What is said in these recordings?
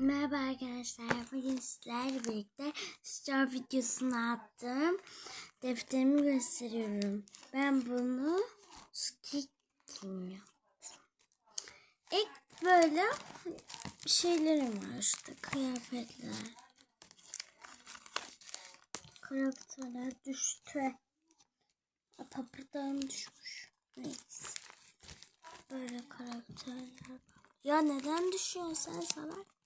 Merhaba arkadaşlar. Bugün sizlerle birlikte Star videosunu attım. Defterimi gösteriyorum. Ben bunu sketching yaptım. İlk böyle şeylerim var işte kıyafetler. Karakterler düştü. Papırdan düşmüş. Neyse. Böyle karakterler. Ya neden düşüyorsun sen salak?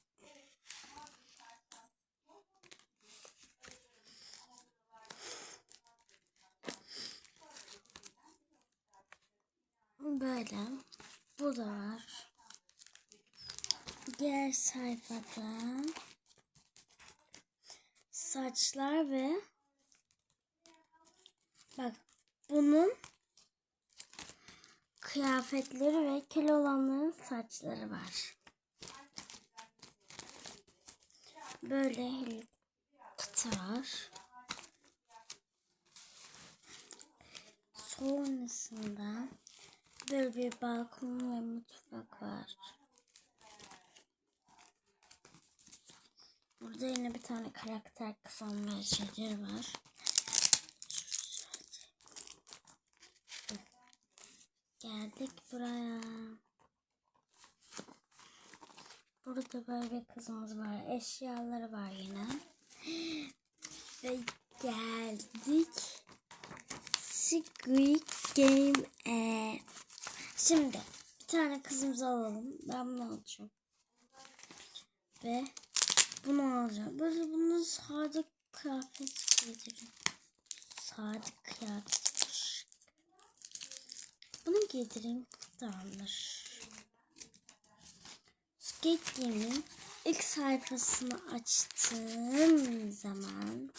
Böyle. Bu da var. Diğer sayfada saçlar ve bak bunun kıyafetleri ve kel olanların saçları var. Böyle Hello var. Sonrasında böyle bir balkon ve mutfak var. Burada yine bir tane karakter kısalma şeyleri var. Geldik buraya. Burada böyle bir kızımız var. Eşyaları var yine. Ve geldik. Squid Game. Ee, şimdi bir tane kızımızı alalım. Ben bunu alacağım. Ve bunu alacağım. Böyle bunu sade kıyafet giydireyim. Sade kıyafet. Bunu giydireyim. Tamamdır. Skate Game'in ilk sayfasını açtığım zaman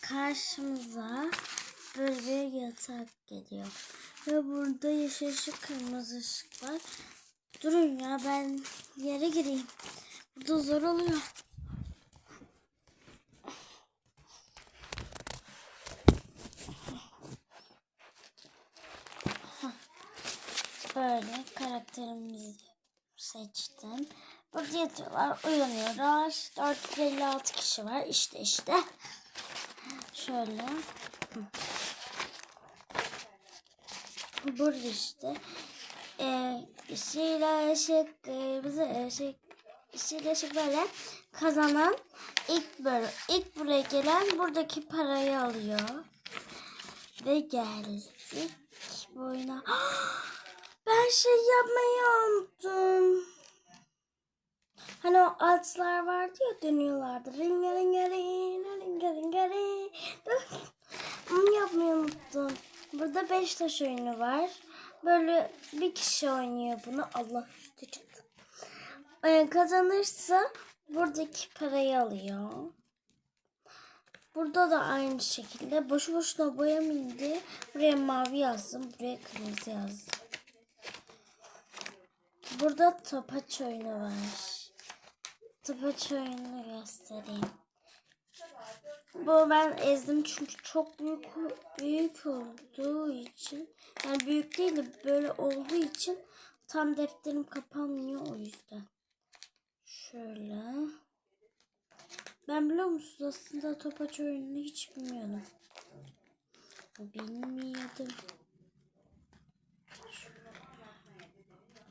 karşımıza böyle bir yatak geliyor. Ve burada yeşil ışık, kırmızı ışık var. Durun ya ben yere gireyim. Burada zor oluyor. Böyle karakterimizi seçtim. Burada yatıyorlar, uyanıyorlar. 456 kişi var. İşte işte. Şöyle. Burada işte. Ee, yeşil ışık, kırmızı ışık, yeşil ışık böyle kazanan ilk böyle ilk buraya gelen buradaki parayı alıyor. Ve geldik bu oyuna. Ben şey yapmayı unuttum. Hani o atlar vardı ya dönüyorlardı. Ringa ringa ringa ringa ringa ringa. Onu yapmayı unuttum. Burada beş taş oyunu var. Böyle bir kişi oynuyor bunu. Allah üstü çıktı. Ee, kazanırsa buradaki parayı alıyor. Burada da aynı şekilde boşu boşuna boyam indi. Buraya mavi yazdım. Buraya kırmızı yazdım. Burada topaç oyunu var. Topaç oyununu göstereyim. Bu ben ezdim çünkü çok büyük büyük olduğu için yani büyük değil de böyle olduğu için tam defterim kapanmıyor o yüzden. Şöyle. Ben biliyor musunuz aslında topaç oyununu hiç bilmiyordum. Bilmiyordum.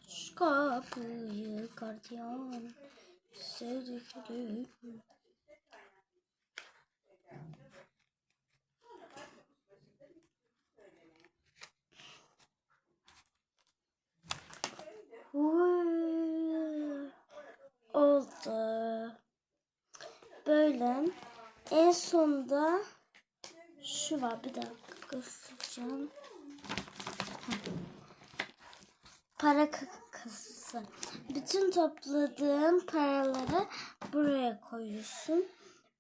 Şu kapıyı gardiyan sevdiklerim. Oldu. Böyle. En sonunda şu var. Bir dakika göstereceğim. Para kasası. Bütün topladığın paraları buraya koyuyorsun.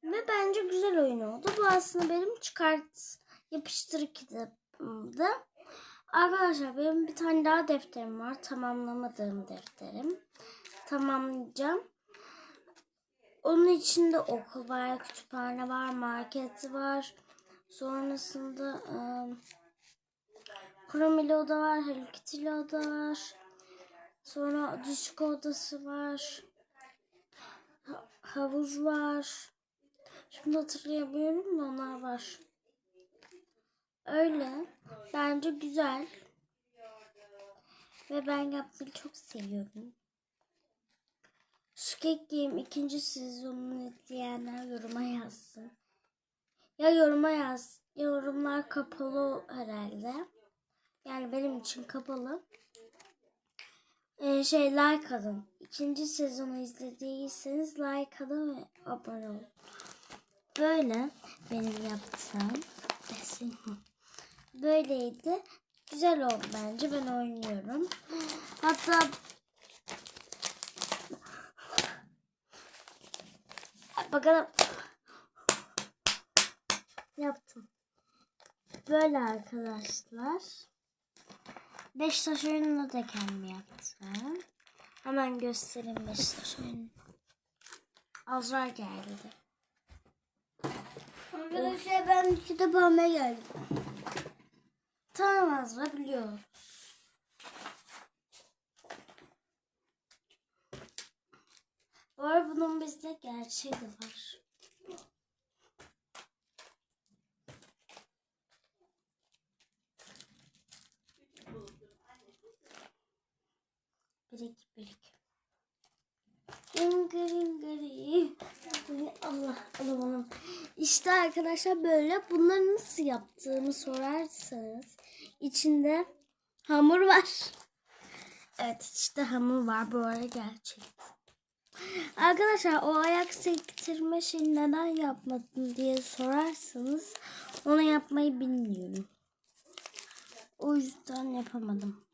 Ve bence güzel oyun oldu. Bu aslında benim çıkart yapıştır kitabımdı. Arkadaşlar benim bir tane daha defterim var. Tamamlamadığım defterim. Tamamlayacağım. Onun içinde okul var, kütüphane var, market var. Sonrasında ıı, Kromili oda var, Hello oda var. Sonra disco odası var. havuz var. Şimdi hatırlayamıyorum da onlar var. Öyle. Bence güzel. Ve ben yapmayı çok seviyorum. Squid Game ikinci sezonunu izleyenler yoruma yazsın. Ya yoruma yaz. ya Yorumlar kapalı herhalde. Yani benim için kapalı. Ee, şey like atın. İkinci sezonu izlediyseniz like atın ve abone olun. Böyle benim yaptığım resim. Böyleydi. Güzel oldu bence. Ben oynuyorum. Hatta bakalım yaptım. Böyle arkadaşlar. Beşiktaş oyununu da kendim yaptım. Hemen göstereyim Beşiktaş oyununu. Azra geldi. Arkadaşlar ben kitap almaya geldim. Tamam Azra biliyorum. Bu arada bunun bizde gerçeği de var. Birik birik. İngir ingiri. Allah Allah. İşte arkadaşlar böyle bunları nasıl yaptığımı sorarsanız içinde hamur var. Evet içinde hamur var bu arada gerçekten. Arkadaşlar o ayak sektirme şeyini neden yapmadın diye sorarsanız onu yapmayı bilmiyorum. O yüzden yapamadım.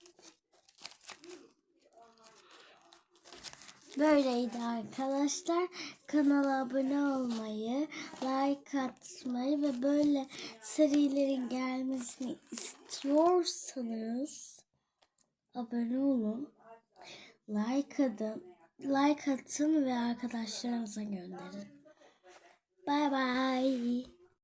Böyleydi arkadaşlar. Kanala abone olmayı, like atmayı ve böyle serilerin gelmesini istiyorsanız abone olun. Like atın, like atın ve arkadaşlarınıza gönderin. Bye bye.